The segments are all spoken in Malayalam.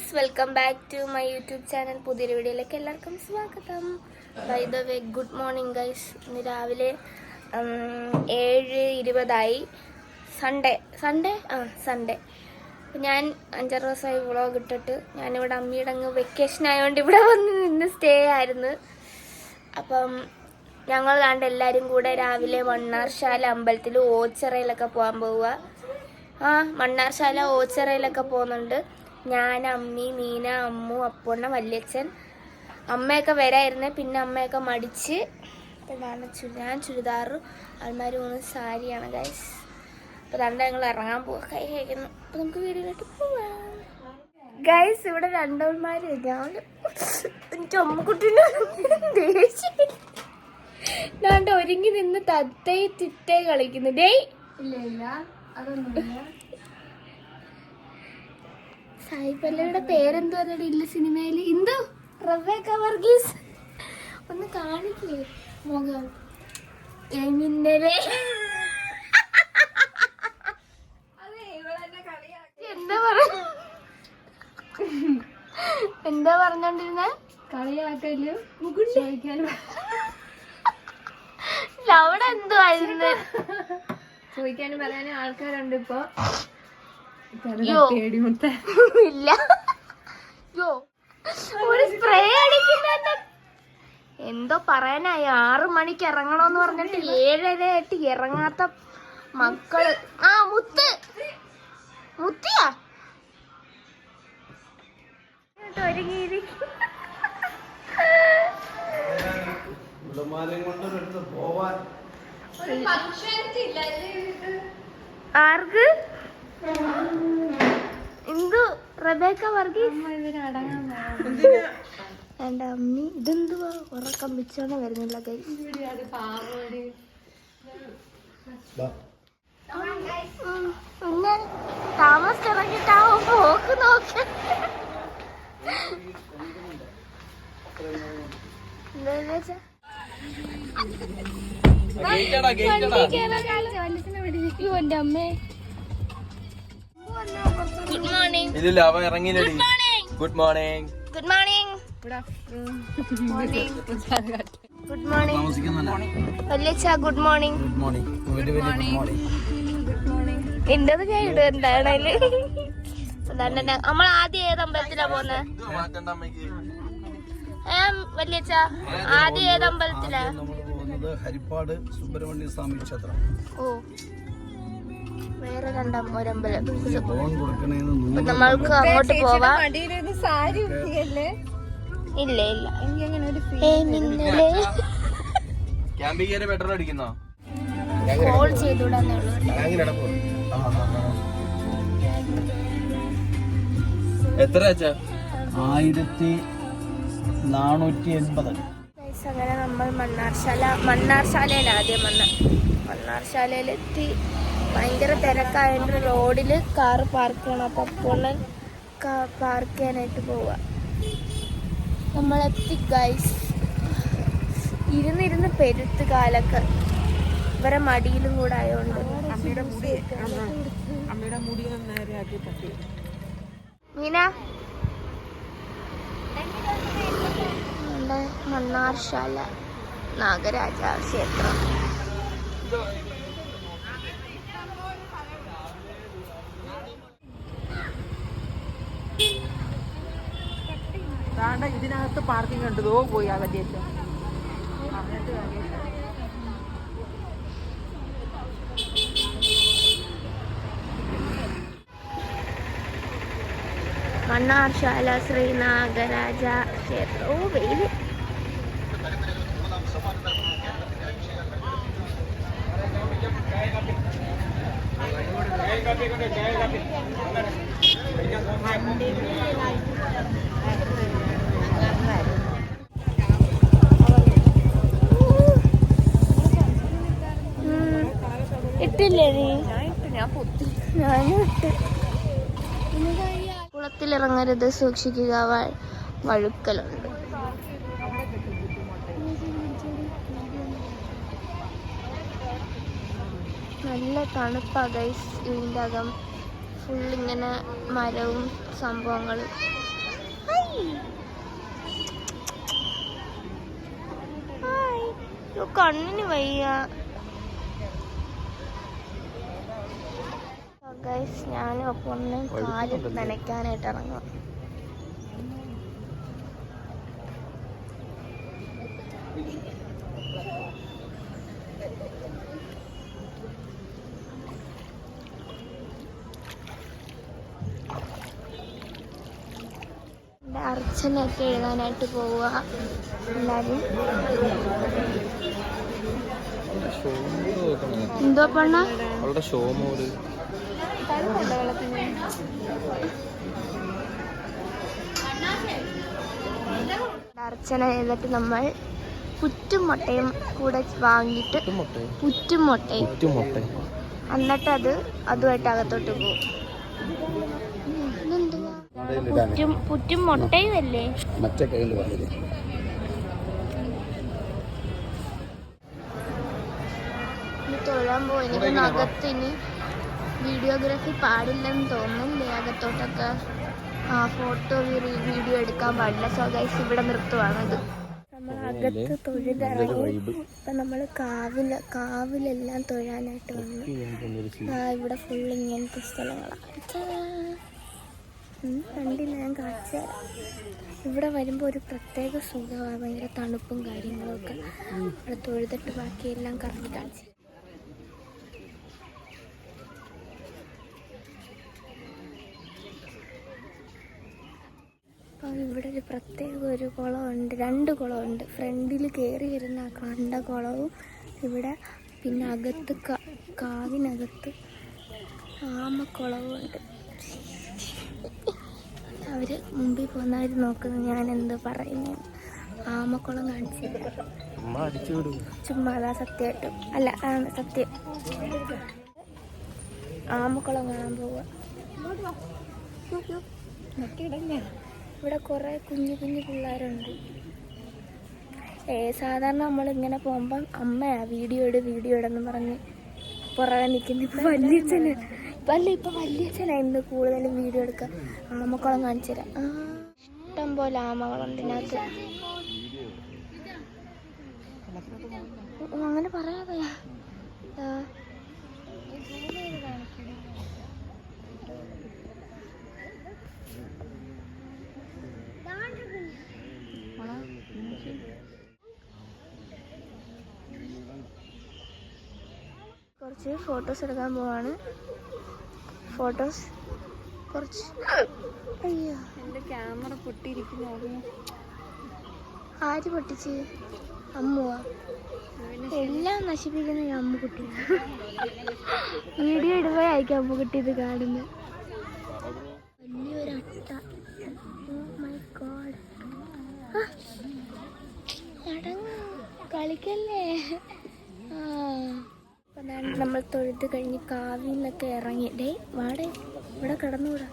Guys welcome back to my YouTube channel പുതിയൊരു വീഡിയോയിലേക്ക് എല്ലാവർക്കും സ്വാഗതം. By the way good morning guys ഇന്ന് രാവിലെ ഏഴ് ഇരുപതായി. സൺഡേ സൺഡേ ആ സൺഡേ ഞാൻ അഞ്ചാറ് ദിവസമായി വ്ളോഗ് ഇട്ടിട്ട് ഞാനിവിടെ അമ്മയുടെ അങ്ങ് വെക്കേഷൻ ആയതുകൊണ്ട് ഇവിടെ വന്ന് നിന്ന് സ്റ്റേ ആയിരുന്നു. അപ്പം ഞങ്ങൾ കണ്ട് എല്ലാവരും കൂടെ രാവിലെ മണ്ണാർശാല അമ്പലത്തിൽ ഓച്ചിറയിലൊക്കെ പോകാൻ പോവുക. ആ മണ്ണാർശാല ഓച്ചിറയിലൊക്കെ പോകുന്നുണ്ട്. ഞാൻ അമ്മി മീന അമ്മു അപ്പൊണ്ണ വല്യച്ഛൻ. അമ്മയൊക്കെ വരായിരുന്നു. പിന്നെ അമ്മയൊക്കെ മടിച്ച് ഇതാണ് ഞാൻ ചുരിദാറ് ആൾമാർ മൂന്ന് സാരിയാണ് ഗൈസ് അപ്പോൾ രണ്ട് ഞങ്ങൾ ഇറങ്ങാൻ പോവാ. കൈ കഴിക്കുന്നു അപ്പോൾ നമുക്ക് വീടിലോട്ട് പോവാം. ഗൈസ് ഇവിടെ രണ്ടവന്മാർ ഞാൻ എനിക്ക് അമ്മക്കുട്ടീനെ ദേഷ്യം. ഞാൻ ഒരുങ്ങി നിന്ന് തത്തേ തിത്തേ കളിക്കുന്നു. ഡേയ്. ഇല്ല ഇല്ല. അതൊന്നുമില്ല. സായിപ്പല്ലയുടെ പേരെന്തോ ഇല്ല സിനിമയിൽ. ഇന്ദു റബേക്ക വർഗീസ്. ഒന്ന് കാണിക്കേ. മുഖം. എമിന്നലെ. എന്താ പറ എന്താ പറഞ്ഞോണ്ടിരുന്നെ? കളിയാക്കൽ. ചോദിക്കാനും ഇല്ല, അവിടെ എന്തോ ആയിരുന്നു. ചോദിക്കാനും പറയാനും ആൾക്കാരുണ്ട് ഇപ്പൊ. ഇല്ല. യോ. ഒരു സ്പ്രേ അടിക്കുന്ന എന്തോ പറയാനായി? ആറു മണിക്ക് ഇറങ്ങണോന്ന് പറഞ്ഞിട്ട് ഏഴര ആയിട്ട് ഇറങ്ങാത്ത മക്കൾ. ആ മുത്ത്. മുത്തിയാ? ആർക്ക്? ഇന്ദു റബേക്ക വർഗീസ്? എന്റെ അമ്മി ഇതെന്തുവാ? ഉറക്കം വെച്ചോണ്ട് വരുന്നില്ല കൈ പിന്നെ താമസിച്ചിറങ്ങിട്ടാവും പോക്ക് നോക്കി. എന്താന്ന് വെച്ചാ അയ്യോ, എന്റെ അമ്മേ. ഗുഡ് മോർണിംഗ് ഇല്ലില്ല അവ ഇറങ്ങിയില്ലടി. Good morning good morning good morning വല്യച്ഛ good morning good morning very very good morning എന്റത് ഞാൻ അതാണ് നമ്മൾ ആദ്യം ഏത് അമ്പലത്തിലാ ഏ വല്യച്ഛ ആദ്യം ഏത് അമ്പലത്തിലാ? നമ്മൾ പോകുന്നത് ഹരിപ്പാട് സുബ്രഹ്മണ്യ സ്വാമി ക്ഷേത്രം. ഓ. വേറെ രണ്ടാം ഒരമ്പലം. നമ്മൾക്ക് അങ്ങോട്ട് പോവാം. ഇല്ല ഇല്ല. കയറി പെട്രോൾ അടിക്കുന്നോ? കോൾ ഉള്ളൂ. എത്ര ആയിരത്തി നാനൂറ്റി എൺപത് അങ്ങനെ നമ്മൾ മണ്ണാർശാല മണ്ണാർശാലയിൽ ആദ്യം വന്ന്. മണ്ണാർശാലയിലെത്തി. ഭയങ്കര തിരക്കായതുകൊണ്ട് റോഡിൽ കാർ പാർക്ക് ചെയ്യണം. അപ്പം പൊണ്ണൻ പാർക്ക് ചെയ്യാനായിട്ട് പോവുക നമ്മളെത്തി ഗൈസ് ഇരുന്നിരുന്ന് പെരുത്ത് കാലൊക്കെ. ഇവരെ മടിയിലും കൂടെ ആയതുകൊണ്ട് മീന? മണ്ണാർശാല നാഗരാജ ക്ഷേത്രം താണ്ട ഇതിനകത്ത് പാർക്കിംഗ് ഉണ്ട്. ദോ പോയി ആ വലിയ മണ്ണാർശാല ശ്രീ നാഗരാജ ക്ഷേത്രം. ഓ വെയിൽ. ഉം. ഇട്ട് കുളത്തിലിറങ്ങരുത് സൂക്ഷിക്കുക. വഴുക്കലുണ്ട്. നല്ല തണുപ്പാ ഗൈസ് ഇതിന്റെ അകം. ഫുൾ ഇങ്ങനെ മരവും സംഭവങ്ങളും. കണ്ണിന് വയ്യ. ഗൈസ് ഞാനും അപ്പം ഒന്ന് കാൽ നനയ്ക്കാനായിട്ട് ഇറങ്ങാം അർച്ചനയൊക്കെ എഴുതാനായിട്ട് പോവുക എല്ലാവരും എന്തോ പണ്ണ അവളുടെ ഷോ മോഡ് അർച്ചന എന്നിട്ട് നമ്മൾ പുറ്റും മുട്ടയും കൂടെ വാങ്ങിയിട്ട് പുറ്റും മുട്ടയും എന്നിട്ട് അത് അതുമായിട്ട് അകത്തോട്ട് പോകും? പുറ്റും പുറ്റും മുട്ടയും അല്ലേ? മറ്റേ കയ്യിൽ പറഞ്ഞില്ലേ ഇനി തൊഴാൻ പോയി അകത്തിന് വീഡിയോഗ്രാഫി പാടില്ലെന്ന് തോന്നുന്നു. അകത്തോട്ടൊക്കെ ഫോട്ടോ വീഡിയോ എടുക്കാൻ പാടില്ല. സോ ഗൈസ് ഇവിടെ നിർത്തുവാണ് നമ്മൾ അകത്ത് തൊഴുതിറങ്ങി ഇപ്പൊ നമ്മൾ കാവിൽ കാവിലെല്ലാം തൊഴാനായിട്ട് വന്നു. ഇവിടെ ഫുൾ ഇങ്ങനത്തെ സ്ഥലങ്ങളാണ്. കണ്ടില്ല? ഞാൻ കാണിച്ചു ഇവിടെ വരുമ്പോൾ ഒരു പ്രത്യേക സുഖമാണ്. ഭയങ്കര തണുപ്പും കാര്യങ്ങളും ഒക്കെ ഇവിടെ തൊഴുതിട്ട് ബാക്കിയെല്ലാം കറക്റ്റ് കാണിച്ചു ഇവിടെ ഒരു പ്രത്യേക ഒരു കുളമുണ്ട്. രണ്ട് കുളമുണ്ട്. ഫ്രണ്ടിൽ കയറി വരുന്ന ആ കണ്ട കുളവും ഇവിടെ പിന്നെ അകത്ത് കാവിനകത്ത് ആമക്കുളവും ഉണ്ട് അവർ മുമ്പിൽ പോകുന്നവർ നോക്കുന്നു ഞാൻ എന്ത് പറയുന്നു. ആമക്കുളം കാണിച്ചു തരാം. അമ്മ അടിച്ചു വിടും. ചുമ്മാ അതാ സത്യമായിട്ടും. അല്ല ആണ് സത്യം. ആമക്കുളം കാണാൻ പോവുക ഇവിടെ കുറേ കുഞ്ഞു കുഞ്ഞു പിള്ളേരുണ്ട്. ഏ സാധാരണ നമ്മളിങ്ങനെ പോകുമ്പം അമ്മയാ വീഡിയോ ഇട് വീഡിയോ ഇടെന്ന് പറഞ്ഞ് പുറകെ നിൽക്കുന്നു ഇപ്പൊ വല്യച്ഛന്. അല്ല ഇപ്പൊ വല്യച്ഛനാ ഇന്ന് കൂടുതലും വീഡിയോ എടുക്കാം. ആമക്കുളം കാണിച്ചു തരാം. ഇഷ്ടം പോലെ ആമകളുണ്ട് ഇതിനകത്ത്. അങ്ങനെ പറയാതെ ആ. കുറച്ച് ഫോട്ടോസ് എടുക്കാൻ പോവാണ്. ഫോട്ടോസ് കുറച്ച് അയ്യോ. എന്റെ ക്യാമറ പൊട്ടിയിരിക്കുന്നു ആര് പൊട്ടിച്ച്? അമ്മുവാ? എല്ലാം നശിപ്പിക്കുന്ന ഈ അമ്മുക്കുട്ടി വീഡിയോ ഇടുമ്പോഴായിരിക്കും അമ്മുക്കുട്ടി ഇത് കാണുന്നത് വലിയൊരു അട്ട. Oh അടങ്ങ് കളിക്കല്ലേ? ആ. ദാ നമ്മൾ തൊഴുത് കഴിഞ്ഞ് കാവിൽ നിന്നൊക്കെ ഇറങ്ങി. ഡേ വാടെ ഇവിടെ കിടന്നുകൂടാ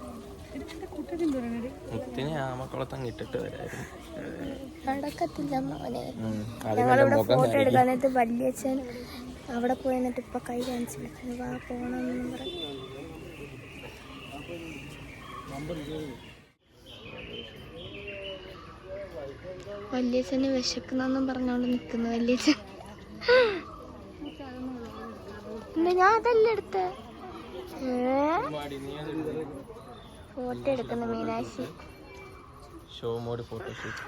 മുത്തിനെ ആമക്കുളത്തങ്ങ് ഇട്ടിട്ട് വരായിരുന്നു. നടക്കത്തില്ല മോനെ. ഞങ്ങളിവിടെ ഫോട്ടോ എടുക്കാനായിട്ട് വല്യച്ഛൻ അവിടെ പോയി എന്നിട്ട് ഇപ്പൊ കൈ കാണിച്ചു വാ പോണെന്ന് പറഞ്ഞു വല്യച്ഛന് വിശക്കുന്നെന്നും പറഞ്ഞോണ്ട് നിക്കുന്നു വല്യച്ഛൻ. ഞാൻ അതല്ല എടുത്ത്? ഫോട്ടോ എടുക്കുന്നു Meenakshi. Show mode photoshoot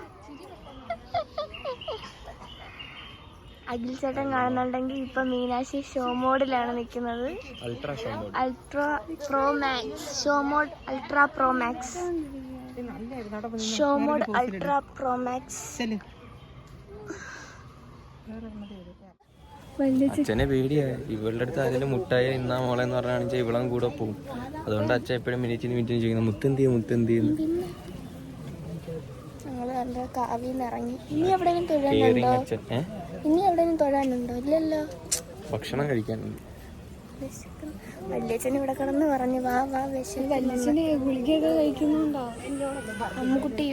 Akhil ചേട്ടൻ കാണുന്നുണ്ടെങ്കിൽ ഇപ്പൊ മീനാശി ഷോ മോഡിലാണ് നിൽക്കുന്നത്. Ultra show mode ultra pro max show mode ultra pro max show mode ultra pro max അച്ഛനെ പേടിയായി ഇവളുടെ അടുത്ത് അതിന്റെ മുട്ടായ ഇന്നാ മോളെ എന്ന് പറഞ്ഞാണെങ്കിൽ ഇവളും കൂടെ പോകും അതുകൊണ്ട് അച്ഛൻ എപ്പോഴും മിനിറ്റിന് മിനിറ്റിന് ചെയ്യുന്നു മുത്തെന്ത് ചെയ്യും മുത്തെന്ത് ചെയ്യുന്നു ഭക്ഷണം കഴിക്കാനുണ്ട്. വല്യച്ഛൻ ഇവിടെ കിടന്ന് പറഞ്ഞു വാ വാ വിശക്കുന്നു ഗുളികയൊക്കെ കഴിക്കുന്നുണ്ടോ അമ്മുക്കുട്ടി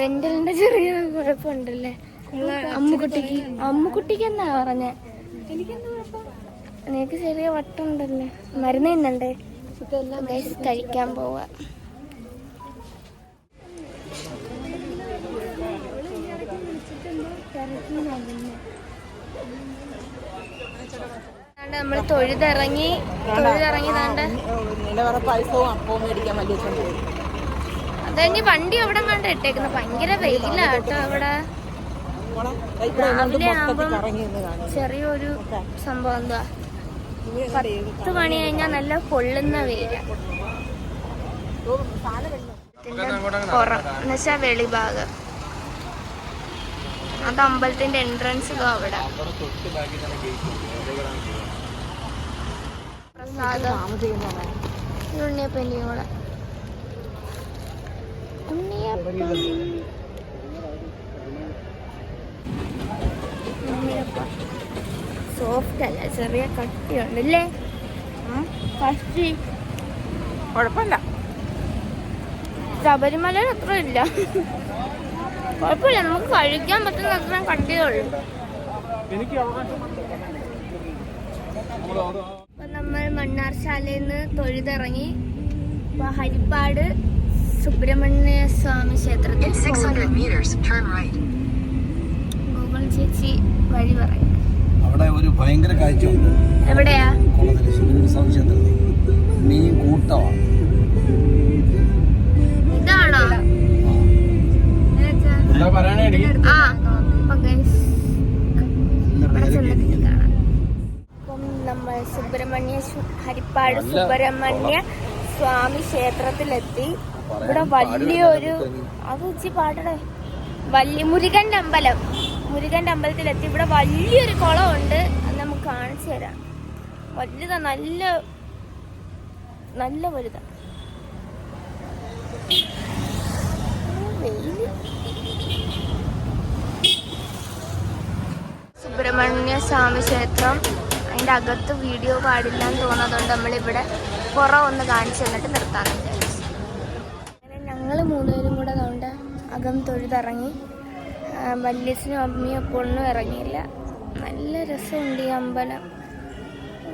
വെന്റലിന്റെ ചെറിയ കുഴപ്പമുണ്ടല്ലേ അമ്മുക്കുട്ടിക്ക് അമ്മുക്കുട്ടിക്ക് എന്നാ പറഞ്ഞേ? നിനക്ക് ചെറിയ വട്ടുണ്ടല്ലേ മരുന്ന് തിന്നണ്ടേ? കഴിക്കാൻ പോവാ. നമ്മൾ തൊഴുതിറങ്ങി തൊഴുതിറങ്ങി താണ്ട് നിലവറപ്പായസവും അപ്പവും മേടിക്കാൻ വലിയ അതഞ്ഞ് വണ്ടി അവിടെ കണ്ട് ഭയങ്കര വെയിലാട്ടോ അവിടെ. ചെറിയൊരു സംഭവം എന്താ? പത്ത് മണി കഴിഞ്ഞാൽ നല്ല പൊള്ളുന്ന വെയില. എന്നുവെച്ചാ വെളിഭാഗം. അത് അമ്പലത്തിന്റെ എൻട്രൻസ് അവിടെ. ഉണ്ണിയപ്പന്റെ കൂടെ. ഉണ്ണിയപ്പം സോഫ്റ്റ് അല്ല ചെറിയ കട്ടിയുണ്ട് അല്ലേ കട്ടി. കുഴപ്പമില്ല. ശബരിമലയിൽ അത്ര ഇല്ല കുഴപ്പമില്ല നമുക്ക് കഴിക്കാൻ പറ്റുന്ന അത്ര കട്ടിയേ ഉള്ളൂ അപ്പൊ നമ്മൾ മണ്ണാർശാലയിൽ നിന്ന് തൊഴുതിറങ്ങി. ഇപ്പൊ ഹരിപ്പാട് സുബ്രഹ്മണ്യ സ്വാമി ക്ഷേത്രത്തിൽ ചേച്ചി വഴി പറയും. അവിടെ ഒരു ഭയങ്കര കാഴ്ചയുണ്ട്. എവിടെയാ? കുളത്തിൽ ശിവസ്വാമി ക്ഷേത്രത്തിൽ മീൻ കൂട്ടമാണ്. ഇതാണോ? ആ നമ്മൾ സുബ്രഹ്മണ്യ ഹരിപ്പാട് സുബ്രഹ്മണ്യ സ്വാമി ക്ഷേത്രത്തിലെത്തി. ഇവിടെ വലിയൊരു അത് ഉച്ച പാടണേ. വല്യമുരുകന്റെ അമ്പലം. മുരുകന്റെ അമ്പലത്തിലെത്തി. ഇവിടെ വലിയൊരു കുളമുണ്ട്. അത് നമുക്ക് കാണിച്ചു തരാം. വലുതാ നല്ല നല്ല വലുതാ. സുബ്രഹ്മണ്യ സ്വാമി ക്ഷേത്രം. അതിന്റെ അകത്ത് വീഡിയോ പാടില്ല എന്ന് തോന്നുന്നതുകൊണ്ട് നമ്മളിവിടെ പുറം ഒന്ന് കാണിച്ചു തന്നിട്ട് നിർത്താറുണ്ട് അങ്ങനെ ഞങ്ങൾ മൂന്നുപേരും കൂടെ അതുകൊണ്ട് അകം തൊഴുതിറങ്ങി. വല്യച്ഛനും അമ്മയും അപ്പോൾ ഒന്നും ഇറങ്ങിയില്ല. നല്ല രസമുണ്ട് ഈ അമ്പലം.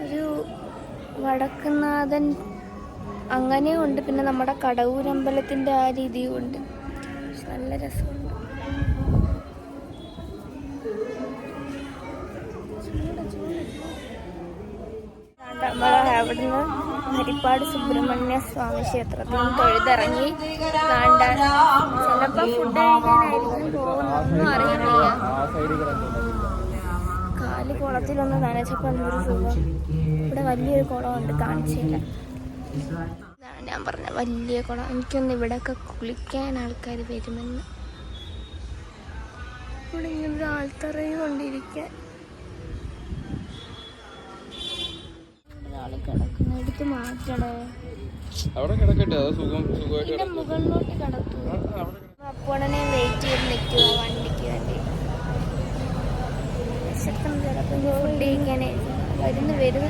ഒരു വടക്കുന്നാഥൻ അങ്ങനെയും ഉണ്ട് പിന്നെ നമ്മുടെ കടവൂരമ്പലത്തിന്റെ ആ രീതിയും ഉണ്ട്. നല്ല രസമുണ്ട്. നമ്മൾ അവിടുന്ന് ഹരിപ്പാട് സുബ്രഹ്മണ്യ സ്വാമി ക്ഷേത്രത്തിൽ തൊഴുതിറങ്ങി താണ്ട ചിലപ്പോ ഫുഡ് അറിയാൻ വയ്യ കാൽ കുളത്തിലൊന്ന് നനച്ചപ്പോ എന്തൊരു സുഖം. ഇവിടെ വലിയൊരു കുളമുണ്ട് കാണിച്ചില്ല ഞാൻ പറഞ്ഞ വലിയ കുളം. എനിക്കൊന്ന് ഇവിടെയൊക്കെ കുളിക്കാൻ ആൾക്കാർ വരുമെന്ന്. ഇവിടെ ഇങ്ങനെ ആൾത്തറയും കൊണ്ടിരിക്കാൻ. ഒരാൾ കിടക്കുന്നു എടുത്ത് മാറ്റടേ. അവിടെ കിടക്കട്ടെ അത് സുഖം സുഖമായിട്ട് മുകളിലോട്ട് കിടക്കും. അപ്പോഴനെ വെയിറ്റ് ചെയ്ത് നിൽക്കുക വണ്ടിക്ക് വേണ്ടി. വിശക്കും ചിലപ്പോൾ ഫുഡ് കഴിക്കാനേ വരുന്നു വരുന്നു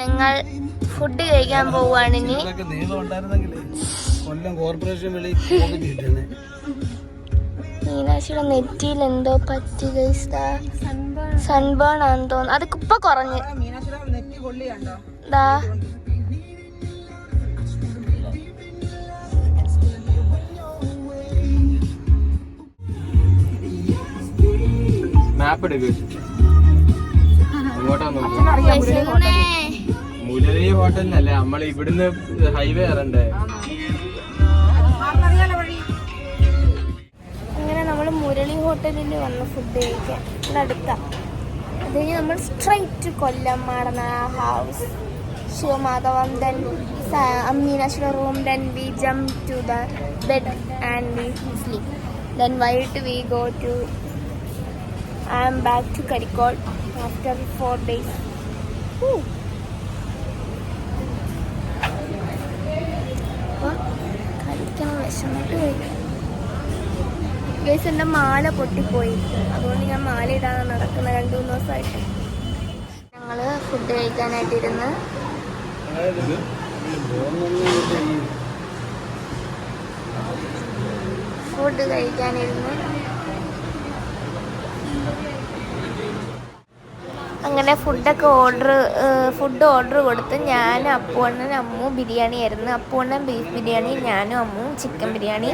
നിങ്ങൾ ഫുഡ് കഴിക്കാൻ പോവാണ് ഇനി കൊല്ലം കോർപ്പറേഷൻ വിളി മീനാക്ഷിയുടെ നെറ്റിയിൽ എന്തോ പറ്റി സൺബേൺ ആണെന്ന് തോന്നുന്നു. അത് ഇപ്പൊ കുറഞ്ഞ്. ദാ. മാപ്പ് എടുക്ക്. ഹോട്ടലിനല്ലേ നമ്മൾ ഇവിടുന്ന് ഹൈവേ ഇറണ്ടേ ഹോട്ടലിൽ വന്ന് ഫുഡ് കഴിക്കാൻ. അടുത്താ. അത് കഴിഞ്ഞ് നമ്മൾ സ്ട്രൈറ്റ് കൊല്ലം മാടന house Shivamadhavam then അമ്മീനാശ്വര room then we jump to the bed and we sleep then വൈകിട്ട് we go to I'm back to Karikode after four days കഴിക്കണം വിശന്നിട്ട് കഴിക്കണം ഗേസ് എന്റെ മാല പൊട്ടിപ്പോയി. അതുകൊണ്ട് ഞാൻ മാല ഇടാതെ നടക്കുന്ന രണ്ട് മൂന്ന് ദിവസമായിട്ട്. ഞങ്ങൾ ഫുഡ് കഴിക്കാനായിട്ടിരുന്ന് ഫുഡ് കഴിക്കാനിരുന്ന്. അങ്ങനെ ഫുഡൊക്കെ ഓർഡർ ഫുഡ് ഓർഡർ കൊടുത്ത് ഞാൻ അപ്പുവണ്ണൻ അമ്മു ബിരിയാണി ആയിരുന്നു അപ്പുവണ്ണൻ ബീഫ് ബിരിയാണി ഞാനും അമ്മു ചിക്കൻ ബിരിയാണി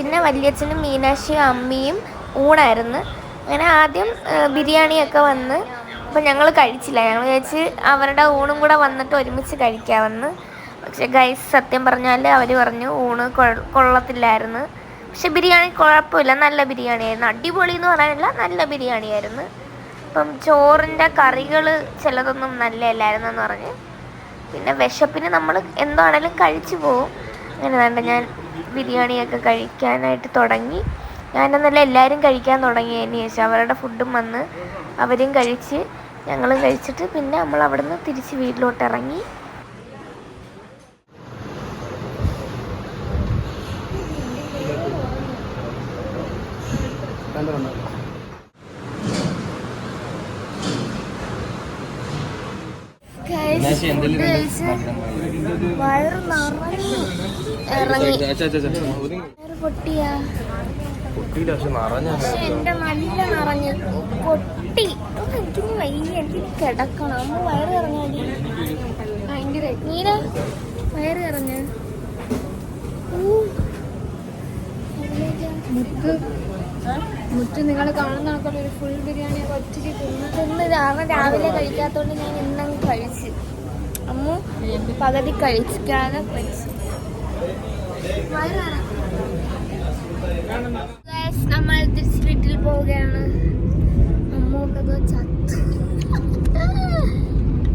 പിന്നെ വലിയച്ഛനും മീനാക്ഷിയും അമ്മയും ഊണായിരുന്നു. അങ്ങനെ ആദ്യം ബിരിയാണിയൊക്കെ വന്ന് അപ്പം ഞങ്ങൾ കഴിച്ചില്ല. ഞങ്ങൾ വിചാരിച്ച് അവരുടെ ഊണും കൂടെ വന്നിട്ട് ഒരുമിച്ച് കഴിക്കാമെന്ന്. പക്ഷെ ഗൈസ് സത്യം പറഞ്ഞാൽ അവർ പറഞ്ഞു ഊണ് കൊള്ളത്തില്ലായിരുന്നു. പക്ഷെ ബിരിയാണി കുഴപ്പമില്ല. നല്ല ബിരിയാണിയായിരുന്നു. അടിപൊളി എന്ന് പറയാനില്ല നല്ല ബിരിയാണിയായിരുന്നു. അപ്പം ചോറിന്റെ കറികൾ ചിലതൊന്നും നല്ലതല്ലായിരുന്നു എന്ന് പറഞ്ഞ്. പിന്നെ വിശപ്പിന് നമ്മൾ എന്താണേലും കഴിച്ചു പോവും. അങ്ങനെ വേണ്ട ഞാൻ ബിരിയാണിയൊക്കെ കഴിക്കാനായിട്ട് തുടങ്ങി. ഞാനെന്നല്ല എല്ലാവരും കഴിക്കാൻ തുടങ്ങി തുടങ്ങിയതിന് ശേഷം. അവരുടെ ഫുഡും വന്ന് അവരും കഴിച്ച് ഞങ്ങളും കഴിച്ചിട്ട് പിന്നെ നമ്മൾ അവിടുന്ന് തിരിച്ച് വീട്ടിലോട്ട് ഇറങ്ങി. വയറ് നിറഞ്ഞു. ഇറങ്ങി. വയറ് പൊട്ടിയാ കുട്ടിയില്ല പക്ഷെ നിറഞ്ഞ എന്റെ നല്ല നിറഞ്ഞു. പൊട്ടി എനിക്ക് വയ്യ. എനിക്ക് കിടക്കണം. അമ്മ വയറ് ഇറങ്ങി ഭയങ്കര. നീന വയറ് ഇറങ്ങ മുത്ത്. മുത്ത് നിങ്ങൾ കാണുന്ന കണക്കുള്ള ഒരു ഫുൾ ബിരിയാണി ഒറ്റയ്ക്ക് തിന്ന്. തിന്ന് രാവിലെ രാവിലെ കഴിക്കാത്തോണ്ട് ഞാൻ ഇന്നങ്ങ് കഴിച്ച്. അമ്മ പകുതി കഴിക്കാതെ കഴിച്ചു നമ്മൾ തിരിച്ച് വീട്ടിൽ പോവുകയാണ്. അമ്മൂട്ടത് ചത്ത്.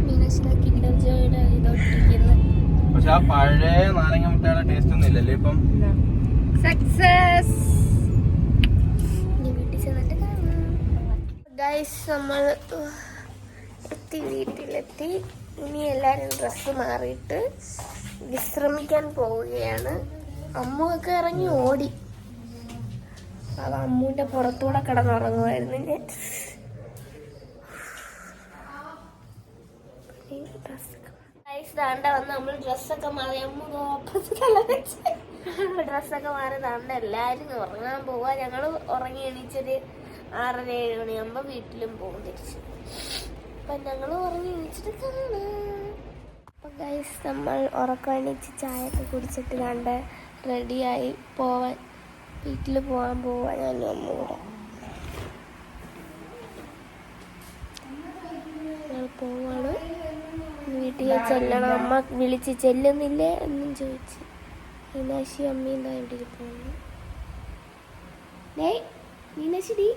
മീനാക്ഷിത കിൻഡർ ജോയുടെ ഇതൊട്ടിരിക്കുന്നു പക്ഷെ ആ പഴയ നാരങ്ങ മുട്ടയുടെ ടേസ്റ്റ് ഒന്നും ഇല്ലല്ലേ ഇപ്പം. സക്സസ് വീട്ടിൽ ചെന്നിട്ട് കാണാം. ഗൈസ് നമ്മൾ ഉഹ്, എത്തി വീട്ടിലെത്തി. ഇനി എല്ലാരും ഡ്രസ്സ് മാറിയിട്ട് വിശ്രമിക്കാൻ പോവുകയാണ്. അമ്മുവൊക്കെ ഇറങ്ങി ഓടി. അത് അമ്മുവിന്റെ പുറത്തൂടെ കിടന്നുറങ്ങുമായിരുന്നു ദാണ്ട വന്ന് നമ്മൾ ഡ്രസ്സൊക്കെ മാറി. അമ്മ ഡ്രസ്സൊക്കെ മാറി ദാണ്ട എല്ലാരും ഉറങ്ങാൻ പോവാ. ഞങ്ങൾ ഉറങ്ങി എണീച്ചൊരു ആറര ഏഴ് മണിയാകുമ്പോ വീട്ടിലും പോകും തിരിച്ച്. അപ്പൊ ഞങ്ങൾ ഉറങ്ങി എണീച്ചിട്ട് കാണാം അപ്പൊ ഗൈസ് നമ്മൾ ഉറക്കം എണീച്ച് ചായ ഒക്കെ കുടിച്ചിട്ട് ദാണ്ട റെഡിയായി പോവാൻ വീട്ടിൽ പോവാൻ പോവാൻ അമ്മൂടെ അമ്മ കൂടെ ഞങ്ങൾ പോവാണ്. വീട്ടിൽ ചെല്ലണം. അമ്മ വിളിച്ച് ചെല്ലുന്നില്ലേ? എന്നും ചോദിച്ച്. മീനാശി അമ്മയും എന്താ ഇവിടെ പോകുന്നു ഡേയ് മീനാശി ഡീ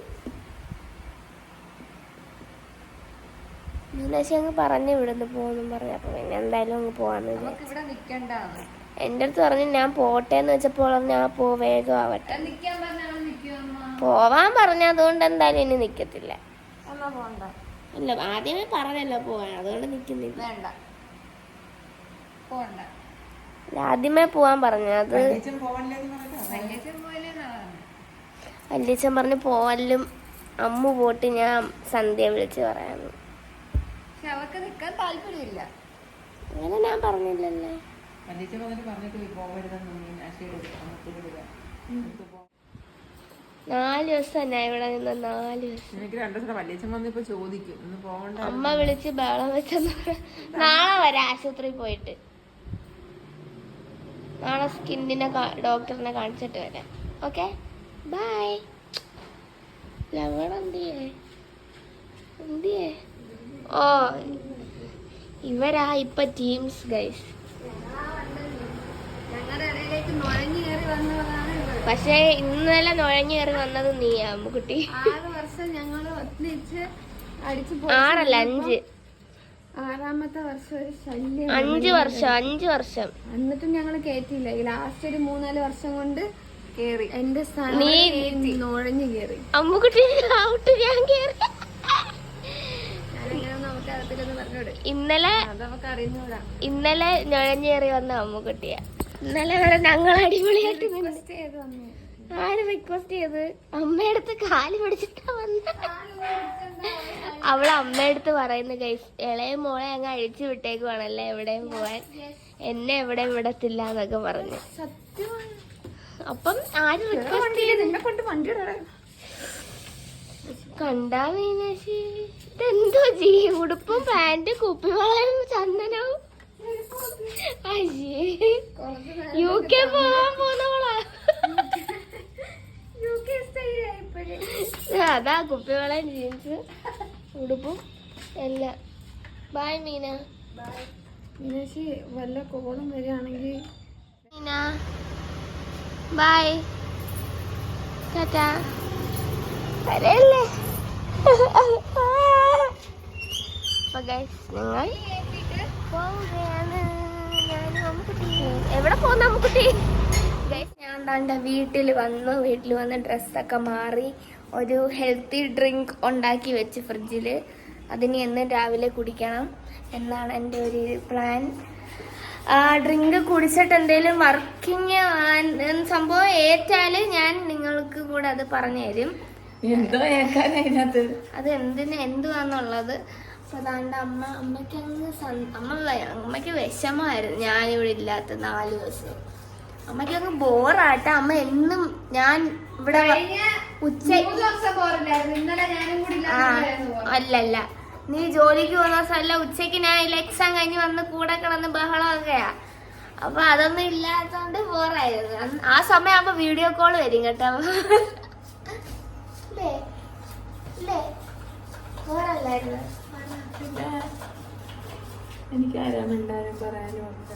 മീനാക്ഷി അങ്ങ് പറഞ്ഞു ഇവിടുന്ന് പോകുന്നു. പറഞ്ഞു അപ്പൊ പിന്നെ എന്തായാലും അങ്ങ് പോവാന്ന് വിചാരിച്ചു. എന്റെ അടുത്ത് പറഞ്ഞു ഞാൻ പോട്ടെ എന്ന് വെച്ചപ്പോൾ ഞാൻ പോ വേഗം ആവട്ടെ. പോവാൻ പറഞ്ഞു അതുകൊണ്ട് എന്തായാലും ഇനി നിക്കത്തില്ല. ഇല്ല ആദ്യമേ പറഞ്ഞല്ലോ പോവാൻ അതുകൊണ്ട് നിക്കുന്നില്ല. വേണ്ട. പോണ്ട. ഇല്ല, ആദ്യമേ പോവാൻ പറഞ്ഞു അത് വല്യച്ഛൻ പറഞ്ഞെ. പോവല്ലും അമ്മ പോട്ട് ഞാൻ സന്ധ്യ വിളിച്ച് പറയാന്ന്. അവർക്ക് നിക്കാൻ താല്പര്യമില്ല. അങ്ങനെ ഞാൻ പറഞ്ഞില്ലല്ലേ. നാല് ദിവസം ഞാൻ ഇവിടെ നിന്ന് നാല് ദിവസം. എനിക്ക് രണ്ടു ദിവസം വല്യച്ഛൻ വന്നിപ്പോ ചോദിക്കും. ഇന്ന് പോകണ്ട. അമ്മ വിളിച്ച് ബഹളം വെച്ചെന്ന് നാളെ വരാം ആശുപത്രിയിൽ പോയിട്ട്. നാളെ സ്കിന്നിനെ ഡോക്ടറിനെ കാണിച്ചിട്ട് വരാം. ഓക്കെ? ബൈ. ലവൺ എന്തിയേ എന്തിയേ ഓ ഇവരാ ഇപ്പൊ ടീംസ് ഗൈസ്. പക്ഷേ ഇന്നലെ നുഴഞ്ഞു കയറി വന്നത് നീയാ കുട്ടി. ആറ് വർഷം ഞങ്ങൾ ഒന്നിച്ച് അടിച്ചു ആറല്ല അഞ്ച്. ആറാമത്തെ വർഷം ഒരു ശല്യം അഞ്ച് വർഷം അഞ്ച് വർഷം. എന്നിട്ടും ഞങ്ങൾ കേറ്റിയില്ല. ഈ ലാസ്റ്റ് ഒരു മൂന്നാൽ വർഷം കൊണ്ട് കേറി. എന്റെ നീ നുഴഞ്ഞു കേറി. അമ്മുക്കുട്ടി ഔട്ട് ഞാൻ കേറി. ഇന്നലെ ഇന്നലെ നുഴഞ്ഞേറി വന്ന അമ്മുക്കുട്ടിയ. ഇന്നലെ വരെ ഞങ്ങൾ അടിപൊളിയായിട്ട് ആര് റിക്വസ്റ്റ് ചെയ്ത്? അമ്മയടുത്ത് കാൽ പിടിച്ചിട്ടാ വന്ന. അവൾ അമ്മയടുത്ത് പറയുന്ന ഗൈസ് ഇളയ മോളെ അങ്ങ് അഴിച്ചു വിട്ടേക്കുവാണല്ലേ എവിടെയും പോവാൻ? എന്നെ എവിടെ വിടത്തില്ല എന്നൊക്കെ പറഞ്ഞു. അപ്പം ആര് റിക്വസ്റ്റ് ചെയ്ത്? കൊണ്ട് മീനാശി ഇതെന്തോ ജീ ഉടുപ്പും പാന്റും കുപ്പിവളയും ചന്ദനവും. അയ്യേ യു കെ പോവാൻ പോന്നവളാ അതാ കുപ്പിവെള്ളം ജീൻസ് ഉടുപ്പും എല്ലാം. ബായ് മീന. മീനാശി വല്ല കോളും വരികയാണെങ്കിൽ. മീന. ബായ് ടാറ്റാ നിങ്ങൾ പോവുകയാണ്. എവിടെ പോകുന്ന Guys, ഞാൻ താണ്ട വീട്ടിൽ വന്നു. വീട്ടിൽ വന്ന് ഡ്രസ്സൊക്കെ മാറി ഒരു ഹെൽത്തി ഡ്രിങ്ക് ഉണ്ടാക്കി വെച്ച് ഫ്രിഡ്ജിൽ അതിന് എന്നും രാവിലെ കുടിക്കണം എന്നാണ് എന്റെ ഒരു പ്ലാൻ ആ ഡ്രിങ്ക് കുടിച്ചിട്ട് എന്തെങ്കിലും വർക്കിങ് സംഭവം ഏറ്റാൽ ഞാൻ നിങ്ങൾക്ക് കൂടെ അത് പറഞ്ഞു തരും അത് എന്തിന് എന്തുവാന്നുള്ളത്. അതാണ്ട് അമ്മ അമ്മയ്ക്ക് അങ്ങ് അമ്മ അമ്മയ്ക്ക് വിഷമമായിരുന്നു. ഞാനിവിടെ ഇല്ലാത്ത നാല് ദിവസം. അമ്മയ്ക്ക് അങ്ങ് ബോറാട്ടെ. അമ്മ എന്നും ഞാൻ ഇവിടെ ഉച്ച അല്ലല്ല. നീ ജോലിക്ക് പോകുന്ന ദിവസമല്ല ഉച്ചയ്ക്ക് ഞാൻ എക്സാം കഴിഞ്ഞ് വന്ന് കൂടെ കിടന്ന് ബഹളമൊക്കെയാ. അപ്പൊ അതൊന്നും ഇല്ലാത്തോണ്ട് ബോറായിരുന്നു. ആ സമയം സമയമാകുമ്പോ വീഡിയോ കോൾ വരും കേട്ടോ? ബോറല്ലായിരുന്നു. എനിക്ക് ഉണ്ടാരും പറയാനും ഒക്കെ.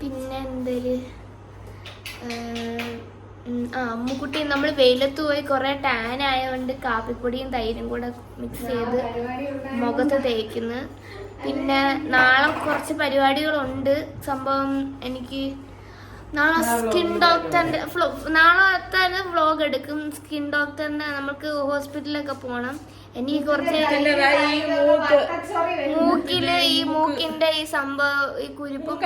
പിന്നെ എന്തൊരു ആ അമ്മുക്കുട്ടി നമ്മൾ വെയിലത്ത് പോയി കുറെ ടാൻ ആയതുകൊണ്ട് കാപ്പിപ്പൊടിയും തൈരും കൂടെ മിക്സ് ചെയ്ത് മുഖത്ത് തേക്കുന്നു. പിന്നെ നാളെ കുറച്ച് പരിപാടികളുണ്ട്. സംഭവം എനിക്ക് നാളെ സ്കിൻ ഡോക്ടറിന്റെ നാളത്തെ വ്ളോഗ് എടുക്കും. സ്കിൻ ഡോക്ടറിന്റെ നമുക്ക് ഹോസ്പിറ്റലിലൊക്കെ പോകണം എനിക്ക് കുറച്ച് ഈ മൂക്ക് മൂക്കിൽ ഈ മൂക്കിന്റെ ഈ സംഭവം ഈ കുരുപ്പും.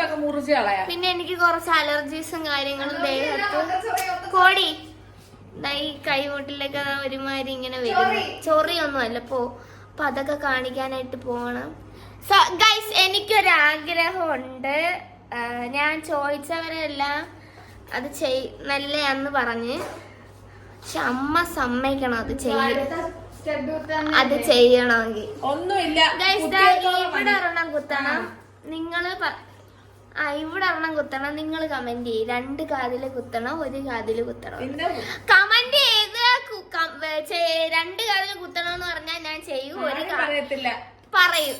പിന്നെ എനിക്ക് കുറച്ച് അലർജീസും കാര്യങ്ങളും ദേഹത്ത് കോടി. ദാ ഈ കൈമുട്ടിലൊക്കെ ഒരുമാതിരി ഇങ്ങനെ വരും. ചൊറിയൊന്നും അല്ല. പോ. അപ്പൊ അതൊക്കെ കാണിക്കാനായിട്ട് പോകണം. സോ ഗൈസ് എനിക്കൊരാഗ്രഹമുണ്ട്. ഉണ്ട് ഞാൻ ചോദിച്ചവരെല്ലാം അത് ചെയ് നല്ലയാന്ന് പറഞ്ഞ്. പക്ഷെ അമ്മ സമ്മതിക്കണം അത് ചെയ്യും. അത് ചെയ്യണമെങ്കിൽ. ഒന്നുമില്ല. ഇവിടെ ഒരെണ്ണം കുത്തണം. നിങ്ങൾ ആ ഇവിടെ ഒരെണ്ണം കുത്തണം. നിങ്ങൾ കമന്റ് ചെയ്യും. രണ്ട് കാതിൽ കുത്തണം ഒരു കാതിൽ കുത്തണം. കമന്റ് ചെയ്ത് രണ്ട് കാതിൽ കുത്തണം എന്ന് പറഞ്ഞാൽ ഞാൻ ചെയ്യും ഒരു കാര്യത്തില്ല പറയും.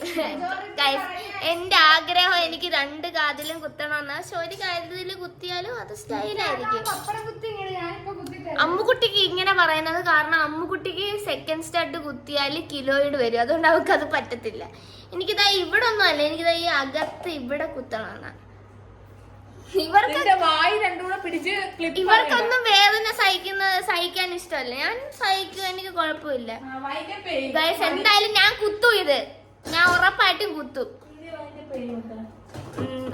എന്റെ ആഗ്രഹം എനിക്ക് രണ്ട് കാതിലും കുത്തണമെന്നാ. ഒരു കാതിൽ കുത്തിയാലും അത് സ്റ്റൈലായിരിക്കും അമ്മുക്കുട്ടിക്ക് ഇങ്ങനെ പറയുന്നത് കാരണം അമ്മുക്കുട്ടിക്ക് സെക്കൻഡ് സ്റ്റാർട്ട് കുത്തിയാൽ കിലോയിഡ് വരും. അതുകൊണ്ട് അവൾക്ക് അത് പറ്റത്തില്ല. എനിക്കിതാ ഇവിടെ ഒന്നും അല്ല. എനിക്കിതാ ഈ അകത്ത് ഇവിടെ കുത്തണമെന്നാ. ഇവർക്ക് ഇവർക്കൊന്നും വേദന സഹിക്കുന്നത് സഹിക്കാൻ ഇഷ്ടമല്ല. ഞാൻ സഹിക്കും. എനിക്ക് കുഴപ്പമില്ല. എന്തായാലും ഞാൻ കുത്തും ഇത്. ഞാൻ ഉറപ്പായിട്ടും കുത്തും.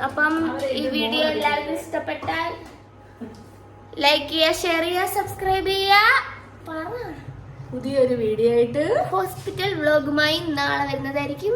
അപ്പം ഈ വീഡിയോ എല്ലാവർക്കും ഇഷ്ടപ്പെട്ടാൽ ലൈക്ക് ചെയ്യുക ഷെയർ ചെയ്യുക സബ്സ്ക്രൈബ് ചെയ്യുക. പുതിയൊരു വീഡിയോ ആയിട്ട് ഹോസ്പിറ്റൽ വ്ലോഗുമായി നാളെ വരുന്നതായിരിക്കും.